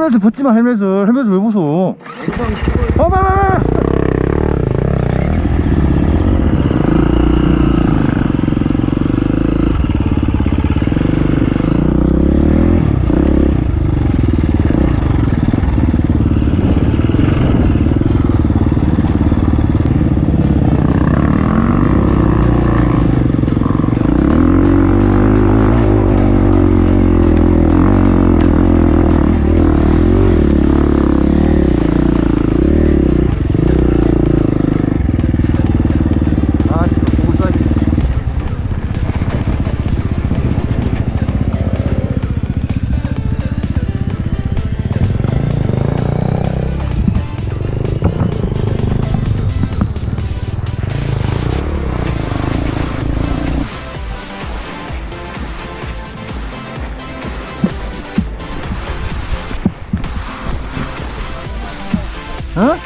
헬멧을 벗지 마 헬멧을. 헬멧을 왜 벗어? 어 빨리 어?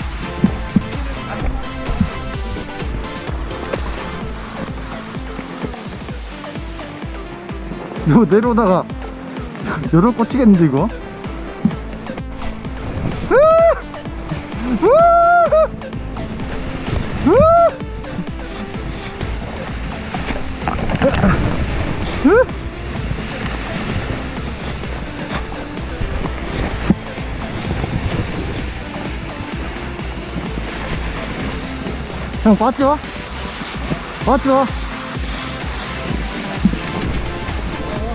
이거 내려오다가 여러 꽂히겠는데 이거? 형 봤죠? 봤죠?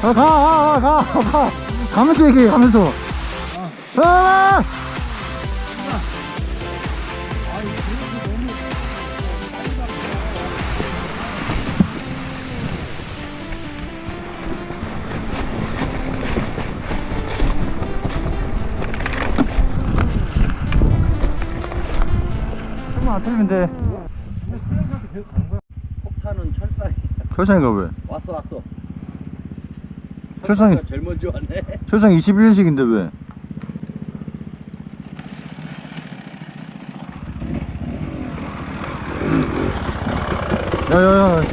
아, 가, 가, 가, 가, 가. 가면서 얘기해, 가면서. 아! 조금만 안 틀리면 돼. 폭탄은 철상이 철상인가 왜? 왔어 왔어 철상이, 제일 먼저 왔네 철상 21년식인데 왜? 야, 야, 야. 야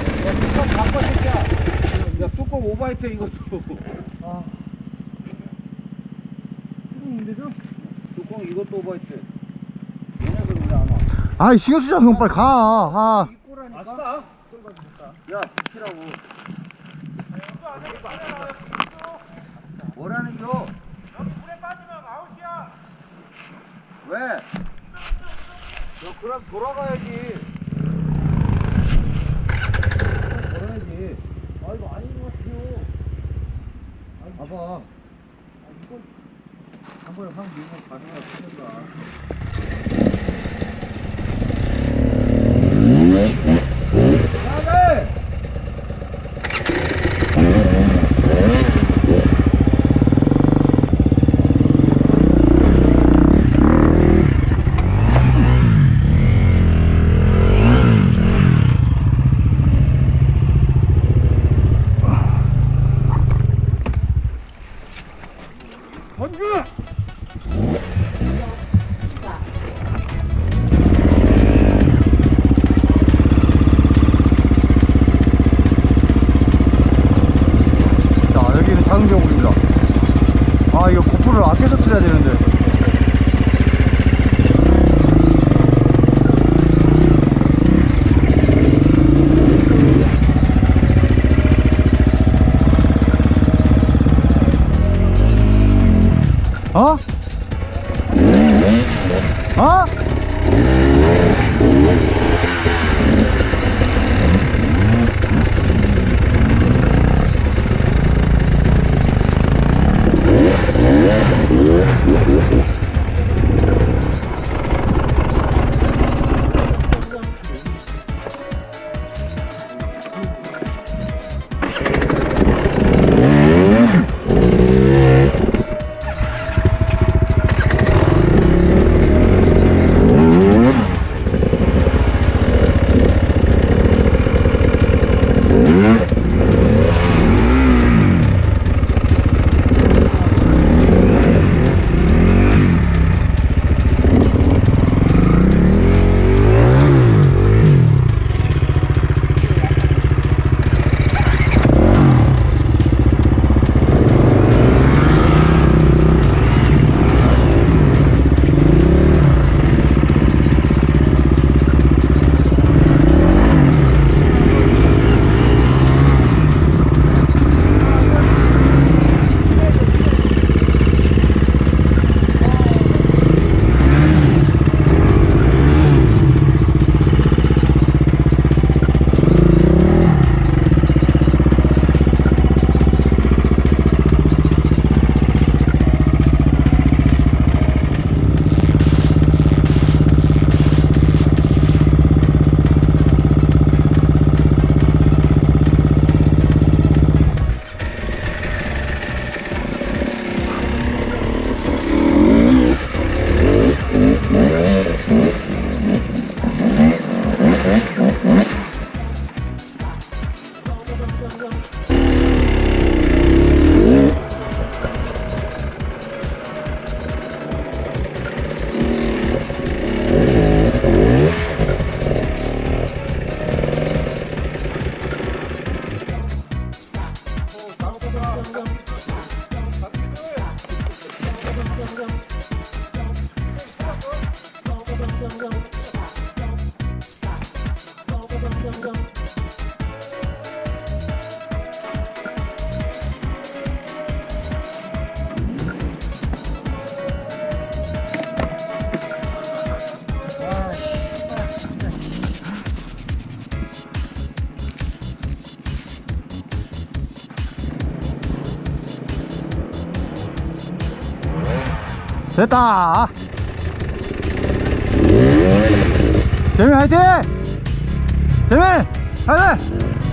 뚜껑 바꿔 새끼야 야 뚜껑 오바이트 이것도 아? 뚜껑 이것도 오바이트 얘네들 왜안 와? 아이, 신경 쓰자, 형, 빨리 가. 아. 아싸 야 지키라고 뭐라는 겨? 물에 빠지면 아웃이야. 왜? 야 그럼 돌아가야지 돌아야지 아 이거 아닌 것 같아요 봐봐 아 이거 한 번에 확 밀고 가져가 쓰는 Yeah. 어? 어? Okay. 됐다 재민 화이팅 재민 화이팅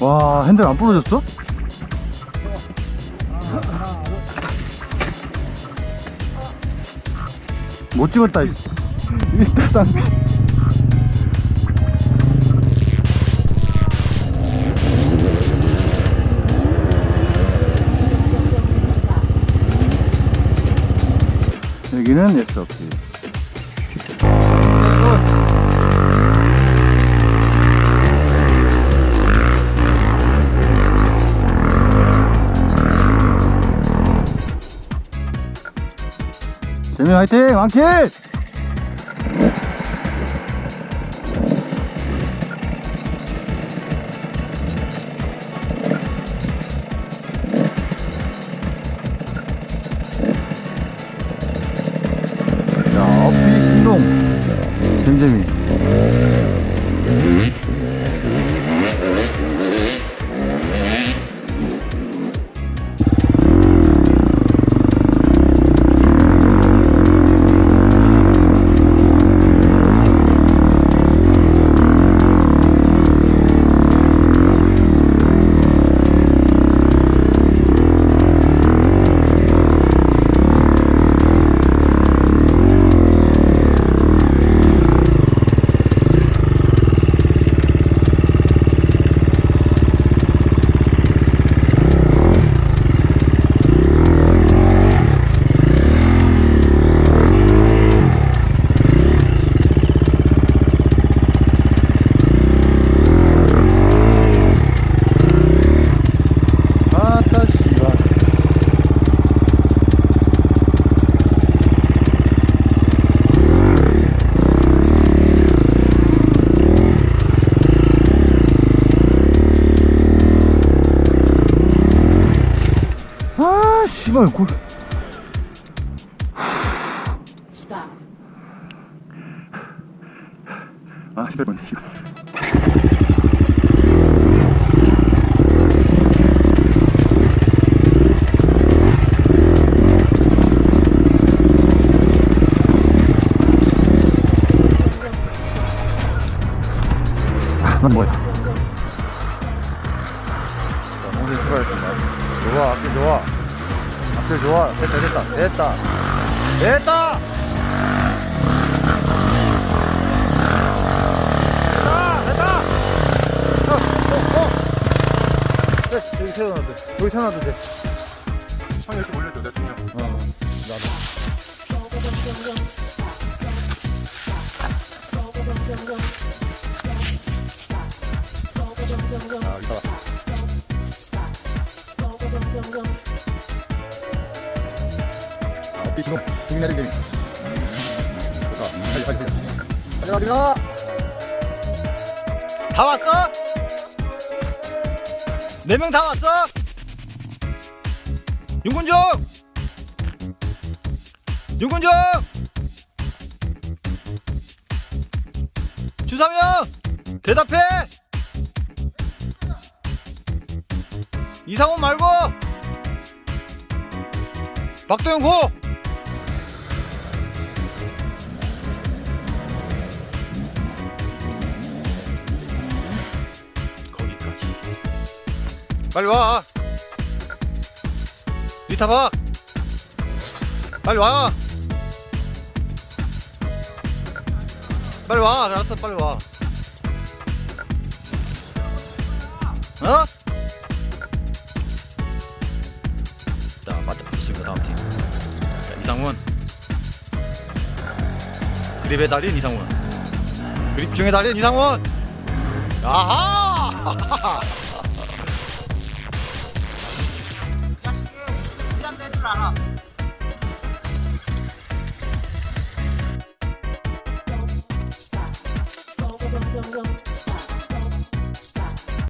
와 핸들 안 부러졌어? 못 찍었다 이씨. 인스타 쌍비 여기는 SOP 재민 화이팅! 왕킬! 자 어피 신동. 잼잼이 아 씨발 됐다! 됐다! 여기 세워놔도 돼. 여기 세워놔도 돼. 형 이렇게 올려줘 내 동영 어, 나도. 아, 이따 봐. 아, 어피 좋다. 빨리, 빨리, 빨리. 빨리, 빨리, 가! 다 왔어? 네 명 다 왔어? 윤군중! 윤군중! 주상영! 대답해! 이상훈 말고! 박도영 고! 빨리 와! 리타박! 빨리 와! 빨리 와! 알았어, 빨리 와. 어? 자, 맞다 붙이고 다음 팀. 자, 이상훈. 그립의 달인 이상훈. 그립 중의 달인 이상훈. 아하!